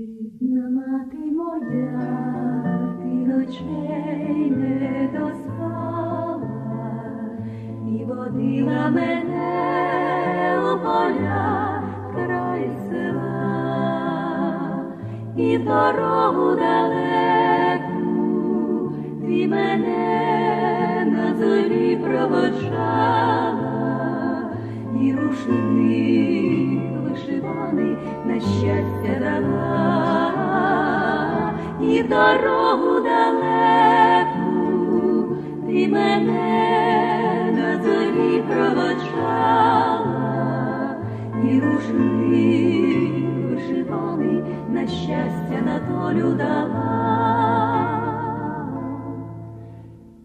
Рідна мати моя, ти ночей не доспала і водила мене у поля край села, і дорогу далеку і дорогу далеку. Ти мене на зорі проводжала, і рушник вишиваний на щастя на долю дала.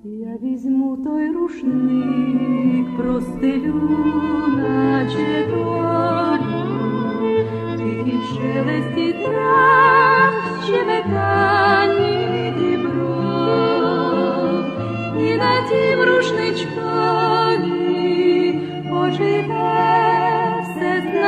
Я візьму той рушник, простелю, наче долю,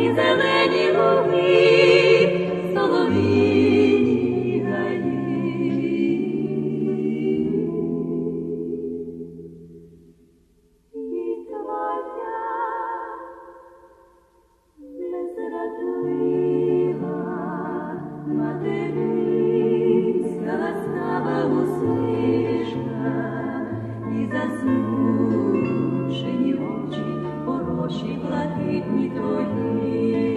і зелені луги, солов'їні гаї. І твоя незрадлива материнська ласкава усмішка і засмучені очі хороші блакитні твої.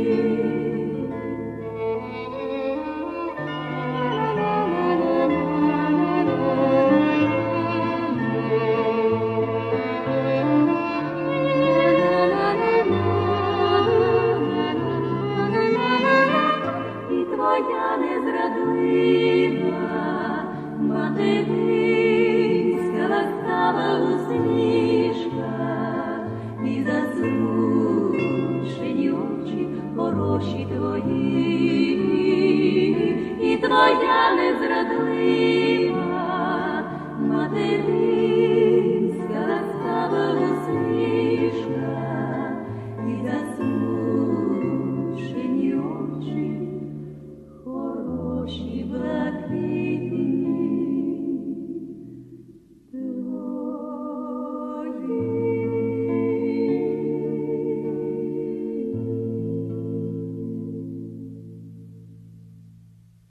You.